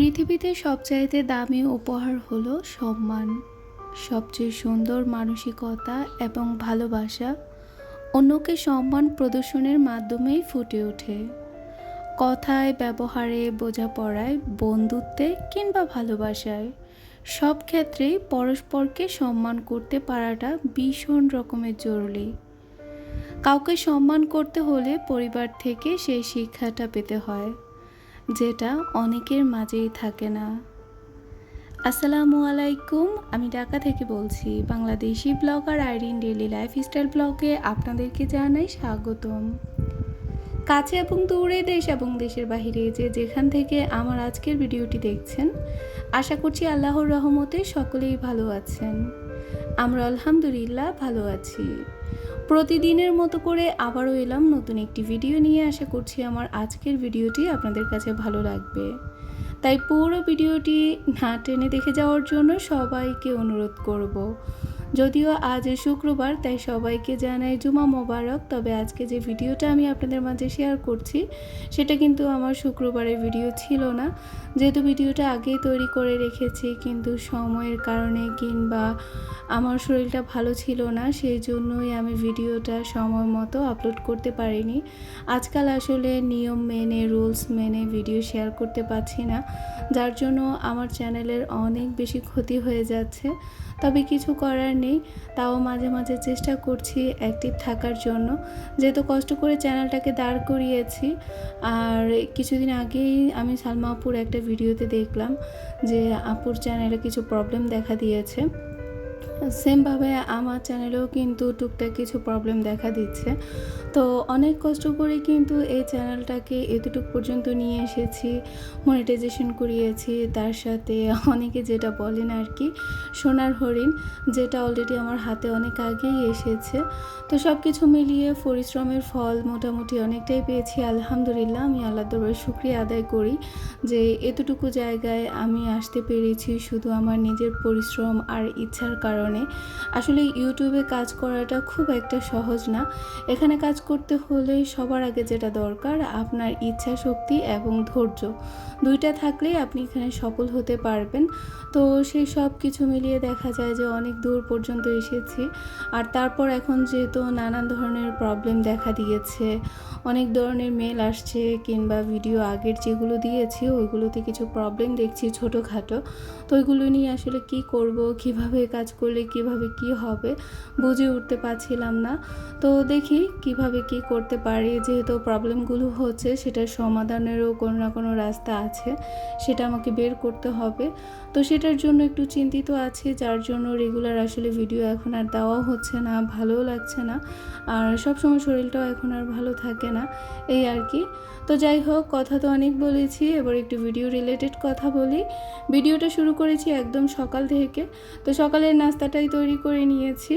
পৃথিবীতে সবচাইতে দামি উপহার হলো সম্মান। সবচেয়ে সুন্দর মানসিকতা এবং ভালোবাসা অন্যকে সম্মান প্রদর্শনের মাধ্যমেই ফুটে ওঠে। কথায়, ব্যবহারে, বোঝাপড়ায়, বন্ধুত্বে কিংবা ভালোবাসায় সব ক্ষেত্রেই পরস্পরকে সম্মান করতে পারাটা ভীষণ রকমের জরুরি। কাউকে সম্মান করতে হলে পরিবার থেকে সেই শিক্ষাটা পেতে হয়। যেটা অনেকের মাঝেই থাকে না। আসসালামু আলাইকুম, আমি ঢাকা থেকে বলছি, Bangladeshi blogger Irin daily lifestyle ব্লগে আপনাদেরকে জানাই স্বাগতম। কাছে এবং দূরে দেশ এবং দেশের বাহিরে যে যেখান থেকে আমার আজকের ভিডিওটি দেখছেন, আশা করছি আল্লাহর রহমতে সকলেই ভালো আছেন। আমরা আলহামদুলিল্লাহ ভালো আছি। প্রতিদিনের মতো করে আবারও এলাম নতুন একটি ভিডিও নিয়ে আশা করছি আমার আজকের ভিডিওটি আপনাদের কাছে ভালো লাগবে তাই পুরো ভিডিওটি না টেনে দেখে যাওয়ার জন্য সবাইকে অনুরোধ করব। যদিও আজ শুক্রবার, তাই সবাইকে জানাই জুমা মোবারক। তবে আজকে যে ভিডিওটা আমি আপনাদের মাঝে শেয়ার করছি, সেটা কিন্তু আমার শুক্রবারের ভিডিও ছিল না। যেহেতু ভিডিওটা আগেই তৈরি করে রেখেছি, কিন্তু সময়ের কারণে কিংবা আমার শরীরটা ভালো ছিল না, সেই জন্যই আমি ভিডিওটা সময় মতো আপলোড করতে পারিনি। আজকাল আসলে নিয়ম মেনে রুলস মেনে ভিডিও শেয়ার করতে পারছি না, যার জন্য আমার চ্যানেলের অনেক বেশি ক্ষতি হয়ে যাচ্ছে। তবে কিছু করার নেই, তাও মাঝে মাঝে চেষ্টা করছি অ্যাক্টিভ থাকার জন্য। যেহেতু কষ্ট করে চ্যানেলটাকে দাঁড় করিয়েছি, আর কিছুদিন আগেই আমি সালমা আপুর একটা ভিডিওতে দেখলাম যে আপুর চ্যানেলে কিছু প্রবলেম দেখা দিয়েছে। সেমভাবে আমার চ্যানেলেও কিন্তু টুকটাক কিছু প্রবলেম দেখা দিচ্ছে। তো অনেক কষ্ট করে কিন্তু এই চ্যানেলটাকে এতটুকু পর্যন্ত নিয়ে এসেছি মনিটাইজেশন করিয়েছি। তার সাথে অনেকে যেটা বলেন আর কি সোনার হরিণ, যেটা অলরেডি আমার হাতে অনেক আগেই এসেছে। তো সব কিছু মিলিয়ে পরিশ্রমের ফল মোটামুটি অনেকটাই পেয়েছি। আলহামদুলিল্লাহ, আমি আল্লাহ দরবার শুক্রিয়া আদায় করি যে এতটুকু জায়গায় আমি আসতে পেরেছি শুধু আমার নিজের পরিশ্রম আর ইচ্ছার কারণে। আসলে ইউটিউবে কাজ করাটা খুব একটা সহজ না। এখানে কাজ করতে হলে সবার আগে যেটা দরকার, আপনার ইচ্ছা শক্তি এবং ধৈর্য। দুইটা থাকলেই আপনি এখানে সফল হতে পারবেন। তো সেই সব কিছু মিলিয়ে দেখা যায় যে অনেক দূর পর্যন্ত এসেছি। আর তারপর এখন যেহেতু নানান ধরনের প্রবলেম দেখা দিয়েছে, অনেক ধরনের মেল আসছে কিংবা ভিডিও আগের যেগুলো দিয়েছি, ওইগুলোতে কিছু প্রবলেম দেখছি ছোটোখাটো। তো ওইগুলো নিয়ে আসলে কি করব, কীভাবে কাজ করলে কীভাবে কি হবে বুঝে উঠতে পারছিলাম না। তো দেখি কীভাবে কি করতে পারি। যেহেতু প্রবলেমগুলো হচ্ছে, সেটার সমাধানেরও কোনো না কোনো রাস্তা আছে, সেটা আমাকে বের করতে হবে। তো সেটার জন্য একটু চিন্তিত আছে, যার জন্য রেগুলার আসলে ভিডিও এখন আর দেওয়াও হচ্ছে না, ভালোও লাগছে না। আর সবসময় শরীরটাও এখন আর ভালো থাকে না, এই আর কি। তো যাই হোক, কথা তো অনেক বলেছি, এবার একটু ভিডিও রিলেটেড কথা বলি। ভিডিওটা শুরু করেছি একদম সকাল থেকে, তো সকালের নাস্তাটাই তৈরি করে নিয়েছি।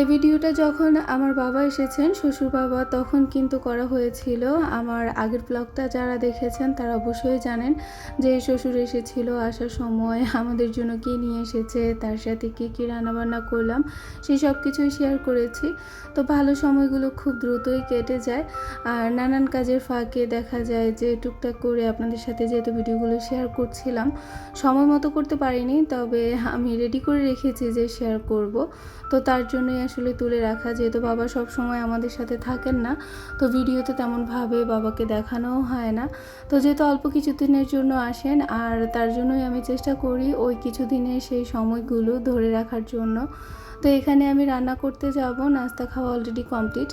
এই ভিডিওটা যখন আমার বাবা এসেছেন, শ্বশুর বাবা, তখন কিন্তু করা হয়েছিল। আমার আগের ব্লগটা যারা দেখেছেন, তারা অবশ্যই জানেন যে শ্বশুর এসেছিল আসার সময়। আমাদের জন্য কি নিয়ে এসেছে, তার সাথে কী কী রান্নাবান্না করলাম সেই সব কিছুই শেয়ার করেছি। তো ভালো সময়গুলো খুব দ্রুতই কেটে যায়। আর নানান কাজের ফাঁকে দেখা যায় যে টুকটাক করে আপনাদের সাথে যেহেতু ভিডিওগুলো শেয়ার করছিলাম, সময় মতো করতে পারিনি। তবে আমি রেডি করে রেখেছি যে শেয়ার করব। তো তার জন্যই আসলে তুলে রাখা, যেহেতু বাবা সব সময় আমাদের সাথে থাকেন না, তো ভিডিওতে তেমনভাবে বাবাকে দেখানোও হয় না। তো যেহেতু অল্প কিছুদিনের জন্য আসেন, আর তার জন্যই আমি চেষ্টা করি ওই কিছু দিনের সেই সময়গুলো ধরে রাখার জন্য। তো এখানে আমি রান্না করতে যাব, নাস্তা খাওয়া অলরেডি কমপ্লিট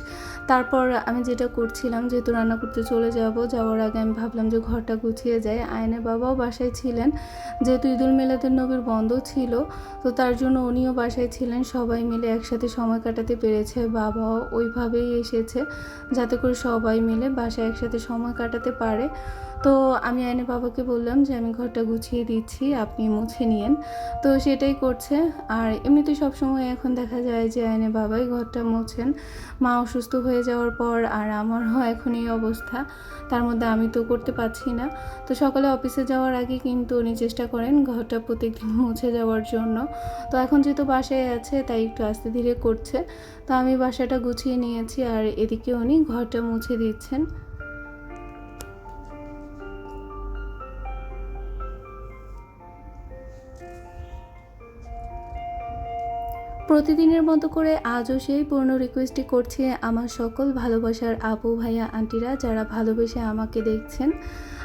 তারপর আমি যেটা করছিলাম, যেহেতু রান্না করতে চলে যাব, যাওয়ার আগে আমি ভাবলাম যে ঘরটা গুছিয়ে যায় আয়নের বাবাও বাসায় ছিলেন, যেহেতু ঈদুল মিলাদুল নবীর বন্ধ ছিল, তো তার জন্য উনিও বাসায় ছিলেন। সবাই মিলে একসাথে সময় কাটাতে পেরেছে, বাবাও ওইভাবেই এসেছে, যাতে করে সবাই মিলে বাসায় একসাথে সময় কাটাতে পারে। তো আমি আইনে বাবাকে বললাম যে, আমি ঘরটা গুছিয়ে দিচ্ছি, আপনি মুছে নিয়েন। তো সেটাই করছে। আর এমনিতে সবসময় এখন দেখা যায় যে আইনে বাবাই ঘরটা মোছেন। মা অসুস্থ হয়ে যাওয়ার পর আর আমারও এখন এই অবস্থা। তার মধ্যে আমি তো করতে পারছি না। তো সকালে অফিসে যাওয়ার আগে কিন্তু উনি চেষ্টা করেন ঘরটা প্রত্যেকদিন মুছে যাওয়ার জন্য। তো এখন যেহেতু বাসায় আছে, তাই একটু আস্তে ধীরে করছে। তো আমি বাসাটা গুছিয়ে নিয়েছি আর এদিকে উনি ঘরটা মুছে দিচ্ছেন। প্রতিদিনের মতো করে আজও সেই পূর্ণ রিকোয়েস্টই করছে আমার সকল ভালোবাসার আপু, ভাইয়া, আন্টিরা যারা ভালোবেসে আমাকে দেখছেন।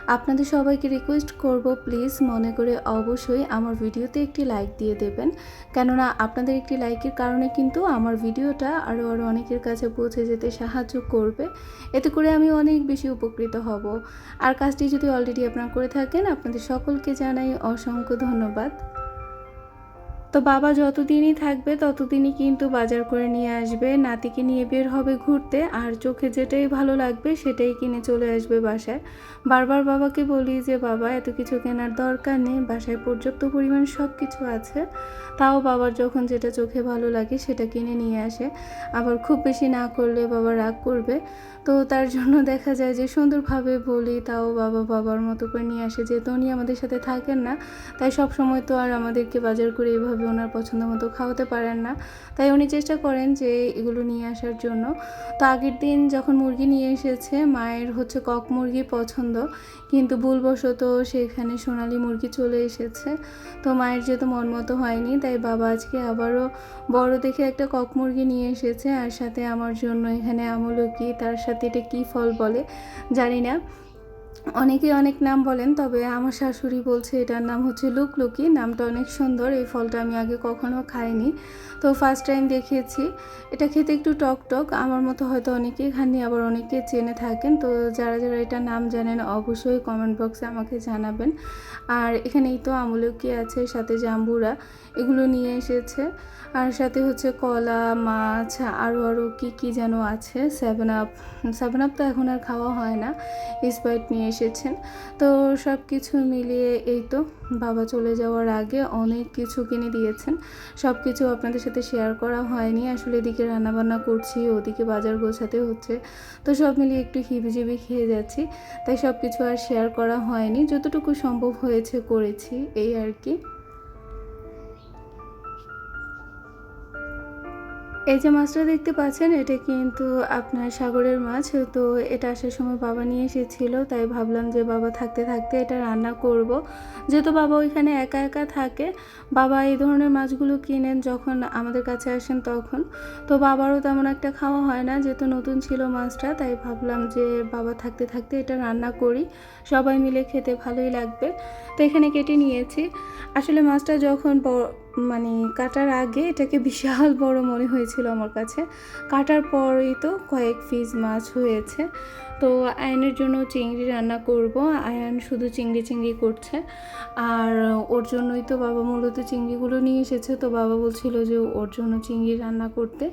আপনাদের সবাইকে রিকোয়েস্ট করব প্লিজ মনে করে অবশ্যই আমার ভিডিওতে একটি লাইক দিয়ে দেবেন। কেননা আপনাদের একটি লাইকের কারণে কিন্তু আমার ভিডিওটা আরও আরও অনেকের কাছে পৌঁছে যেতে সাহায্য করবে। এতে করে আমি অনেক বেশি উপকৃত হব। আর কাজটি যদি অলরেডি আপনারা করে থাকেন, আপনাদের সকলকে জানাই অসংখ্য ধন্যবাদ। তো বাবা যতদিনই থাকবে, ততদিনই কিন্তু বাজার করে নিয়ে আসবে। নাতিকে নিয়ে বের হবে ঘুরতে, আর চোখে যেটাই ভালো লাগবে, সেটাই কিনে চলে আসবে বাসায়। বারবার বাবাকে বলি যে, বাবা, এত কিছু কেনার দরকার নেই, বাসায় পর্যাপ্ত পরিমাণ সব কিছু আছে। তাও বাবার যখন যেটা চোখে ভালো লাগে, সেটা কিনে নিয়ে আসে। আবার খুব বেশি না করলে বাবা রাগ করবে। তো তার জন্য দেখা যায় যে সুন্দরভাবে বলি, তাও বাবা বাবার মতো করে নিয়ে আসে, যেহেতু উনি আমাদের সাথে থাকেন না, তাই সব সময় তো আর আমাদেরকে বাজার করে এভাবে ওনার পছন্দ মতো খাওয়াতে পারেন না। তাই উনি চেষ্টা করেন যে এগুলো নিয়ে আসার জন্য। তো আগের দিন যখন মুরগি নিয়ে এসেছে, মায়ের হচ্ছে কক মুরগি পছন্দ, কিন্তু ভুলবশত সেখানে সোনালি মুরগি চলে এসেছে। তো মায়ের যেহেতু মন মতো হয়নি, তাই বাবা আজকে আবারও বড় দেখে একটা কক মুরগি নিয়ে এসেছে, আর সাথে আমার জন্য এখানে আমলকি, তার সাথে এটা কী ফল বলে জানি না। অনেকে অনেক নাম বলেন, তবে আমার শাশুড়ি বলছে এটার নাম হচ্ছে লুকলুকি নামটা অনেক সুন্দর, এই ফলটা আমি আগে কখনো খাইনি। তো ফার্স্ট টাইম দেখিয়েছি। এটা খেতে একটু টক টক, আমার মতো হয়তো অনেকেই খাননি, আবার অনেকে চেনে থাকেন। তো যারা যারা এটা নাম জানেন, অবশ্যই কমেন্ট বক্সে আমাকে জানাবেন। আর এখানেই তো আমলকি আছে, সাথে জাম্বুরা, এগুলো নিয়ে এসেছে। আর সাথে হচ্ছে কলা, মাছ আরও আরও কী কী যেন আছে সেভেন আপ সেভেন আপ তো এখন আর খাওয়া হয় না। স্প্রাইট নিয়ে এসেছেন। তো সব কিছু মিলিয়ে এই তো বাবা চলে যাওয়ার আগে অনেক কিছু কিনে দিয়েছেন। সব কিছু আপনাদের সাথে শেয়ার করা হয়নি। আসলে এদিকে রান্নাবান্না করছি, ওদিকে বাজার গোছাতে হচ্ছে। তো সব মিলিয়ে একটু হিবিজিবি খেয়ে যাচ্ছি। তাই সব কিছু আর শেয়ার করা হয়নি। যতটুকু সম্ভব হয়েছে করেছি, এই আর কি। এই যে মাছটা দেখতে পাচ্ছেন, এটা কিন্তু আপনার সাগরের মাছ। তো এটা আসার সময় বাবা নিয়ে এসেছিল, তাই ভাবলাম যে বাবা থাকতে থাকতে এটা রান্না করব। যেহেতু বাবা ওইখানে একা একা থাকে, বাবা এই ধরনের মাছগুলো কিনেন যখন আমাদের কাছে আসেন তখন। তো বাবারও তেমন একটা খাওয়া হয় না, যেহেতু নতুন ছিল মাছটা, তাই ভাবলাম যে বাবা থাকতে থাকতে এটা রান্না করি। সবাই মিলে খেতে ভালোই লাগবে। তো এখানে কেটে নিয়েছি। আসলে মাছটা যখন মানে কাটার আগে এটাকে বিশাল বড় মনে হয়েছিল আমার কাছে। কাটার পরেই তো কয়েক পিস মাছ হয়েছে। তো আয়নের জন্য চিংড়ি রান্না করব। আয়ন শুধু চিংড়ি চিংড়ি করছে। আর ওর জন্যই তো বাবা মূলত চিংড়িগুলো নিয়ে এসেছে। তো বাবা বলছিল যে ওর জন্য চিংড়ি রান্না করতে।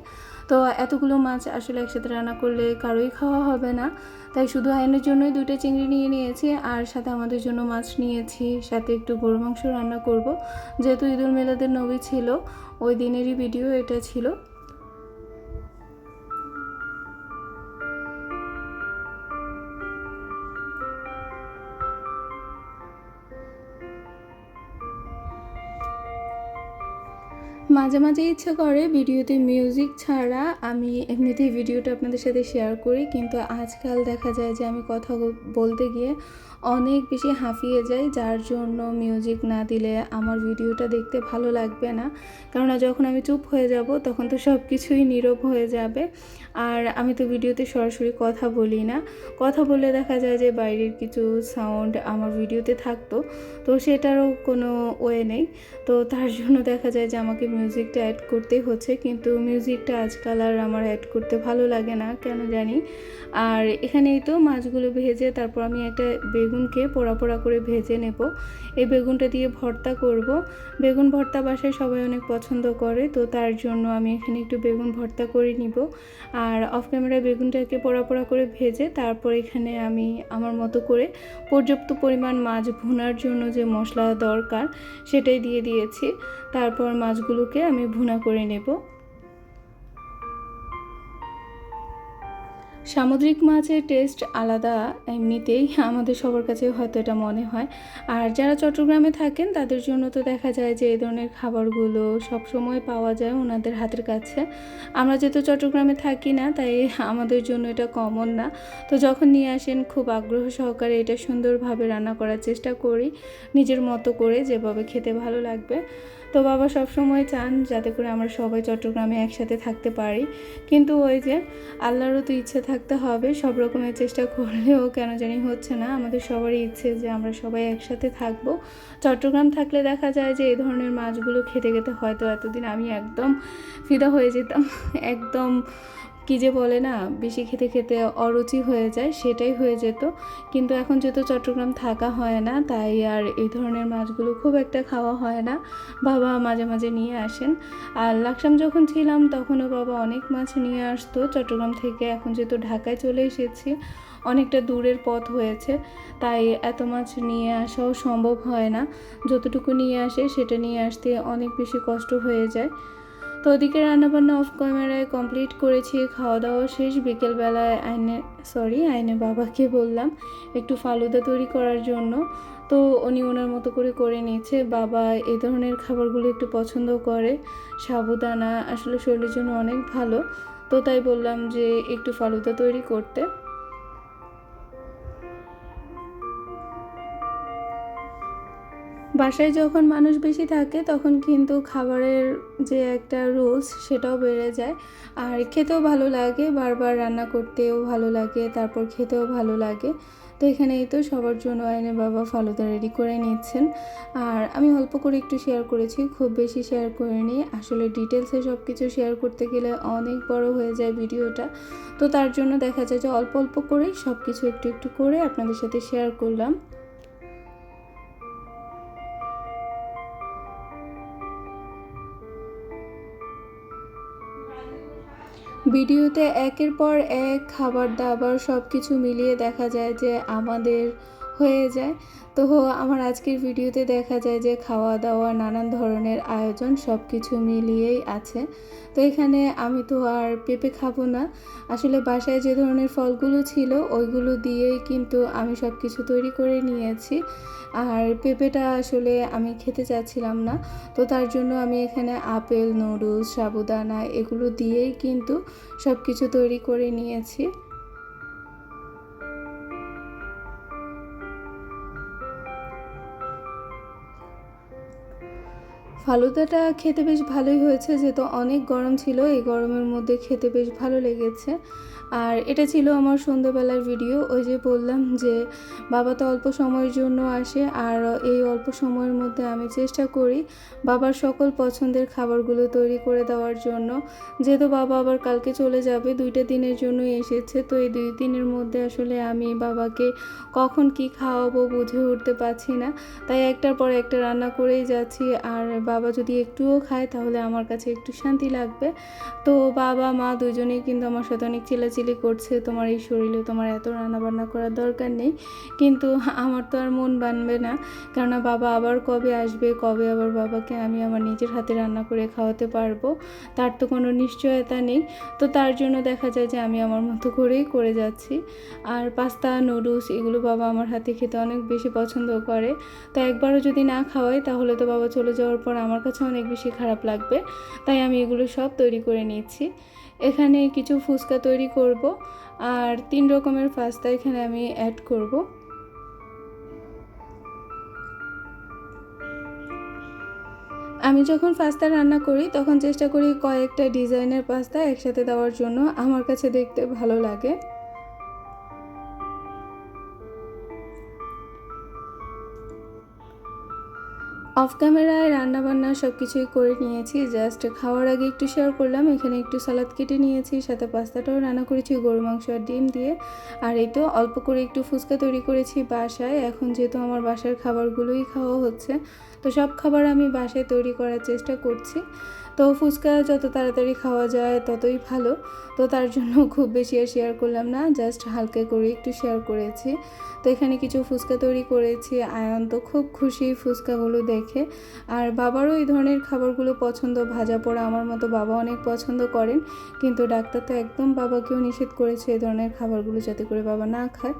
তো এতগুলো মাছ আসলে একসাথে রান্না করলে কারোই খাওয়া হবে না। তাই শুধু আয়নের জন্যই দুটো চিংড়ি নিয়ে নিয়েছি, আর সাথে আমাদের জন্য মাছ নিয়েছি। সাথে একটু গরু মাংস রান্না করব। যেহেতু ঈদুল মেলাদের নবী ছিল, ওই দিনেরই ভিডিও এটা ছিল। মাঝে মাঝে ইচ্ছে করে ভিডিওতে মিউজিক ছাড়া আমি এমনিতেই ভিডিওটা আপনাদের সাথে শেয়ার করি, কিন্তু আজকাল দেখা যায় যে আমি কথা বলতে গিয়ে অনেক বেশি হাঁফিয়ে যাই, যার জন্য মিউজিক না দিলে আমার ভিডিওটা দেখতে ভালো লাগবে না। কেননা যখন আমি চুপ হয়ে যাব, তখন তো সব কিছুই নীরব হয়ে যাবে। আর আমি তো ভিডিওতে সরাসরি কথা বলি না। কথা বলে দেখা যায় যে বাইরের কিছু সাউন্ড আমার ভিডিওতে থাকতো, তো সেটারও কোনো ওয়ে নেই। তো তার জন্য দেখা যায় যে আমাকে মিউজিকটা অ্যাড করতেই হচ্ছে, কিন্তু মিউজিকটা আজকাল আর আমার অ্যাড করতে ভালো লাগে না, কেন জানি। আর এখানেই তো মাছগুলো ভেজে তারপর আমি একটা বেগুনকে পোড়া পোড়া করে ভেজে নেব। এই বেগুনটা দিয়ে ভর্তা করব। বেগুন ভর্তা বাসায় সবাই অনেক পছন্দ করে, তো তার জন্য আমি এখানে একটু বেগুন ভর্তা করে নিব। আর অফ ক্যামেরায় বেগুনটাকে পোড়া পোড়া করে ভেজে তারপর এখানে আমি আমার মতো করে পর্যাপ্ত পরিমাণ মাছ ভুনার জন্য যে মশলা দরকার, সেটাই দিয়ে দিয়েছি। তারপর মাছগুলোকে আমি ভুনা করে নেব। সামুদ্রিক মাছের টেস্ট আলাদা, এমনিতেই আমাদের সবার কাছে হয়তো এটা মনে হয়। আর যারা চট্টগ্রামে থাকেন, তাদের জন্য তো দেখা যায় যে এই ধরনের খাবারগুলো সব সময় পাওয়া যায় ওনাদের হাতের কাছে। আমরা যেহেতু চট্টগ্রামে থাকি না, তাই আমাদের জন্য এটা কমন না। তো যখন নিয়ে আসেন, খুব আগ্রহ সহকারে এটা সুন্দরভাবে রান্না করার চেষ্টা করি, নিজের মতো করে যেভাবে খেতে ভালো লাগবে। তো বাবা সব সময় চান যাতে করে আমরা সবাই চট্টগ্রামে একসাথে থাকতে পারি। কিন্তু ওই যে আল্লাহরও তো ইচ্ছে থাকতে হবে, সব রকমের চেষ্টা করলেও কেন জানি হচ্ছে না। আমাদের সবারই ইচ্ছে যে আমরা সবাই একসাথে থাকব। চট্টগ্রাম থাকলে দেখা যায় যে এই ধরনের মাছগুলো খেতে খেতে হয়তো এতদিন আমি একদম ফিদা হয়ে যেতাম, একদম কী যে বলে না, বেশি খেতে খেতে অরুচি হয়ে যায়, সেটাই হয়ে যেত। কিন্তু এখন যেহেতু চট্টগ্রাম থাকা হয় না, তাই আর এই ধরনের মাছগুলো খুব একটা খাওয়া হয় না। বাবা মাঝে মাঝে নিয়ে আসেন। আর লাকসাম যখন ছিলাম, তখনও বাবা অনেক মাছ নিয়ে আসতো। চট্টগ্রাম থেকে এখন যেহেতু ঢাকায় চলে এসেছি, অনেকটা দূরের পথ হয়েছে। তাই এত মাছ নিয়ে আসাও সম্ভব হয় না। যতটুকু নিয়ে আসে, সেটা নিয়ে আসতে অনেক বেশি কষ্ট হয়ে যায়। তো ওদিকে রান্নাবান্না অফ ক্যামেরায় কমপ্লিট করেছি খাওয়া দাওয়া শেষ, বিকেলবেলায় আইনে সরি আইনে বাবাকে বললাম একটু ফালুদা তৈরি করার জন্য। তো উনি ওনার মতো করে করে নিয়েছে। বাবা এই ধরনের খাবারগুলো একটু পছন্দ করে। সাবুদানা আসলে শরীরের জন্য অনেক ভালো। তো তাই বললাম যে একটু ফালুদা তৈরি করতে। বাসায় যখন মানুষ বেশি থাকে, তখন কিন্তু খাবারের যে একটা রুলস সেটাও বেড়ে যায়। আর খেতেও ভালো লাগে, বারবার রান্না করতেও ভালো লাগে, তারপর খেতেও ভালো লাগে। তো এখানেই তো সবার জন্য আইনে বাবা ফালুদা রেডি করে নিচ্ছেন। আর আমি অল্প করে একটু শেয়ার করেছি, খুব বেশি শেয়ার করিনি। আসলে ডিটেলসে সব কিছু শেয়ার করতে গেলে অনেক বড় হয়ে যায় ভিডিওটা। তো তার জন্য দেখা যায় যে অল্প অল্প করেই সব কিছু একটু একটু করে আপনাদের সাথে শেয়ার করলাম। ভিডিওতে একের পর এক খাবার দাবার সব কিছু মিলিয়ে দেখা যায় যে আমাদের হয়ে যায়। তো আমার আজকের ভিডিওতে দেখা যায় যে খাওয়া দাওয়া নানান ধরনের আয়োজন সব কিছু মিলিয়েই আছে। তো এখানে আমি তো আর পেঁপে খাব না। আসলে বাসায় যে ধরনের ফলগুলো ছিল, ওইগুলো দিয়েই কিন্তু আমি সব কিছু তৈরি করে নিয়েছি। আর পেঁপেটা আসলে আমি খেতে চাচ্ছিলাম না। তো তার জন্য আমি এখানে আপেল, নুডলস, সাবুদানা এগুলো দিয়েই কিন্তু সব কিছু তৈরি করে নিয়েছি। ফালুদাটা খেতে বেশ ভালোই হয়েছে, যেহেতু অনেক গরম ছিল, এই গরমের মধ্যে খেতে বেশ ভালো লেগেছে। আর এটা ছিল আমার সন্ধ্যাবেলার ভিডিও, ওই যে বললাম যে বাবা তো অল্প সময়ের জন্য আসে আর এই অল্প সময়ের মধ্যে আমি চেষ্টা করি বাবার সকল পছন্দের খাবারগুলো তৈরি করে দেওয়ার জন্য। যেহেতু বাবা আবার কালকে চলে যাবে, দুইটা দিনের জন্যই এসেছে, তো এই দুই দিনের মধ্যে আসলে আমি বাবাকে কখন কি খাওয়াবো বুঝে উঠতে পারছি না। তাই একটার পর একটা রান্না করেই যাচ্ছি আর বাবা যদি একটুও খায় তাহলে আমার কাছে একটু শান্তি লাগবে। তো বাবা, মা দুজনেই কিন্তু আমার সাথে অনেক চিলাচিলি করছে, তোমার এই শরীরে তোমার এত রান্না বান্না করার দরকার নেই। কিন্তু আমার তো আর মন বানবে না, কেননা বাবা আবার কবে আসবে, কবে আবার বাবাকে আমি আমার নিজের হাতে রান্না করে খাওয়াতে পারব, তার তো কোনো নিশ্চয়তা নেই। তো তার জন্য দেখা যায় যে আমি আমার মতো করেই করে যাচ্ছি। আর পাস্তা, নুডলস এগুলো বাবা আমার হাতে খেতে অনেক বেশি পছন্দ করে। তো একবারও যদি না খাওয়াই, তাহলে তো বাবা চলে যাওয়ার পর আমার কাছে অনেক বেশি খারাপ লাগবে। তাই আমি এগুলো সব তৈরি করে নিচ্ছি এখানে কিছু ফুচকা তৈরি করব আর তিন রকমের পাস্তা এখানে আমি অ্যাড করব। আমি যখন পাস্তা রান্না করি, তখন চেষ্টা করি কয়েকটা ডিজাইনের পাস্তা একসাথে দেওয়ার জন্য। আমার কাছে দেখতে ভালো লাগে। অফ ক্যামেরায় রান্নাবান্না সব কিছুই করে নিয়েছি। জাস্ট খাওয়ার আগে একটু শেয়ার করলাম, এখানে একটু সালাদ কেটে নিয়েছি, সাথে পাস্তাটাও রান্না করেছি গরু মাংস আর ডিম দিয়ে। আর এই তো অল্প করে একটু ফুচকা তৈরি করেছি বাসায়। এখন যেহেতু আমার বাসার খাবারগুলোই খাওয়া হচ্ছে তো সব খাবার আমি বাসায় তৈরি করার চেষ্টা করছি। তো ফুচকা যত তাড়াতাড়ি খাওয়া যায় ততই ভালো। তো তার জন্য খুব বেশি আর শেয়ার করলাম না জাস্ট হালকা করে একটু শেয়ার করেছি। তো এখানে কিছু ফুচকা তৈরি করেছি, আয়ন তো খুব খুশি ফুচকাগুলো দেখে। আর বাবারও এই ধরনের খাবারগুলো পছন্দ, ভাজা পোড়া আমার মতো বাবা অনেক পছন্দ করেন। কিন্তু ডাক্তার তো একদম বাবাকেও নিষেধ করেছে এই ধরনের খাবারগুলো যাতে করে বাবা না খায়।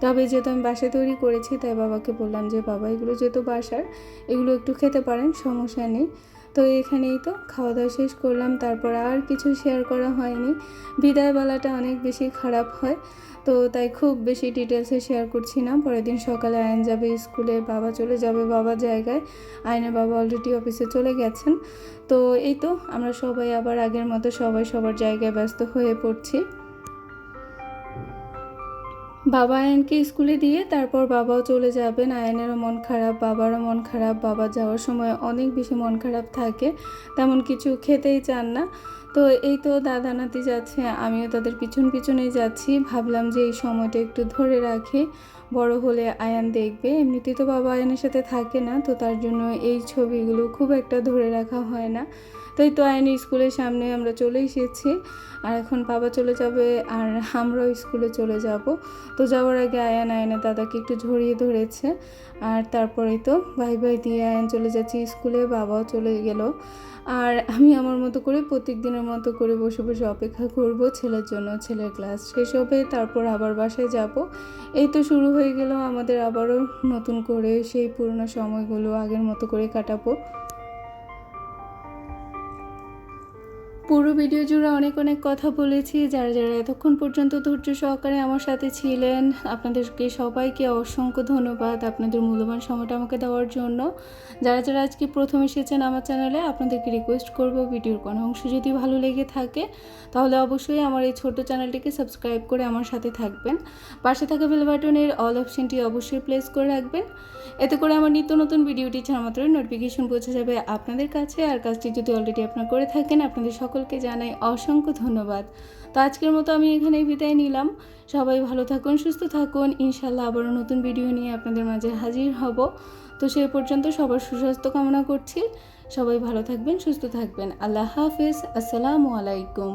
তবে যেহেতু আমি বাসায় তৈরি করেছি, তাই বাবাকে বললাম যে, বাবা, এগুলো যেহেতু বাসার, এগুলো একটু খেতে পারেন, সমস্যা নেই। তো এখানেই তো খাওয়া দাওয়া শেষ করলাম। তারপর আর কিছু শেয়ার করা হয়নি। বিদায়বেলাটা অনেক বেশি খারাপ হয়, তো তাই খুব বেশি ডিটেলসে শেয়ার করছি না। পরের দিন সকালে আয়ন যাবে স্কুলে, বাবা চলে যাবে বাবার জায়গায়। আয়নের বাবা অলরেডি অফিসে চলে গেছেন। তো এই তো, আমরা সবাই আবার আগের মতো সবাই সবার জায়গায় ব্যস্ত হয়ে পড়ছি। বাবা আয়নকে স্কুলে দিয়ে তারপর বাবাও চলে যাবেন আয়নেরও মন খারাপ, বাবারও মন খারাপ। বাবা যাওয়ার সময় অনেক বেশি মন খারাপ থাকে, তেমন কিছু খেতেই চান না। তো এই তো দাদা নাতি যাচ্ছে, আমিও তাদের পিছন পিছনেই যাচ্ছি। ভাবলাম যে এই সময়টা একটু ধরে রাখি। বড় হলে আয়ান দেখবে। এমনিতেই তো বাবা আয়নের সাথে থাকে না, তো তার জন্য এই ছবিগুলো খুব একটা ধরে রাখা হয় না। তো এই তো আয়নের স্কুলের সামনে আমরা চলে এসেছি। আর এখন বাবা চলে যাবে আর আমরাও স্কুলে চলে যাব। তো যাওয়ার আগে আয়ান আয়নের দাদাকে একটু ঝরিয়ে ধরেছে। আর তারপরে তো ভাই ভাই দিয়ে আয়ন চলে যাচ্ছি স্কুলে, বাবাও চলে গেল। আর আমি আমার মতো করে প্রত্যেক দিনের মতো করে বসে বসে অপেক্ষা করব ছেলের জন্য। ছেলের ক্লাস শেষ হবে, তারপর আবার বাসায় যাব। এই তো শুরু হয়ে গেল আমাদের আবারও নতুন করে সেই পুরনো সময়গুলো আগের মতো করে কাটাবো। পুরো ভিডিও জুড়ে অনেক অনেক কথা বলেছি। যারা যারা এতক্ষণ পর্যন্ত ধৈর্য সহকারে আমার সাথে ছিলেন, আপনাদেরকে সবাইকে অসংখ্য ধন্যবাদ আপনাদের মূল্যবান সময়টা আমাকে দেওয়ার জন্য। যারা যারা আজকে প্রথম এসেছেন আমার চ্যানেলে আপনাদেরকে রিকোয়েস্ট করব ভিডিওর কোনো অংশ যদি ভালো লেগে থাকে, তাহলে অবশ্যই আমার এই ছোট চ্যানেলটিকে সাবস্ক্রাইব করে আমার সাথে থাকবেন। পাশে থাকা বেল বাটনের অল অপশনটি অবশ্যই প্লেস করে রাখবেন। এতে করে আমার নিত্য নতুন ভিডিওটি ছাড়া মাত্র নোটিফিকেশন পৌঁছে যাবে আপনাদের কাছে। আর কাজটি যদি অলরেডি আপনারা করে থাকেন, আপনাদের সকলকে জানাই অসংখ্য ধন্যবাদ। তো আজকের মতো আমি এখানেই বিদায় নিলাম। সবাই ভালো থাকুন, সুস্থ থাকুন। ইনশাল্লাহ আবারও নতুন ভিডিও নিয়ে আপনাদের মাঝে হাজির হব। তো সেই পর্যন্ত সবার সুস্বাস্থ্য কামনা করছি। সবাই ভালো থাকবেন, সুস্থ থাকবেন। আল্লাহ হাফিজ। আসসালামু আলাইকুম।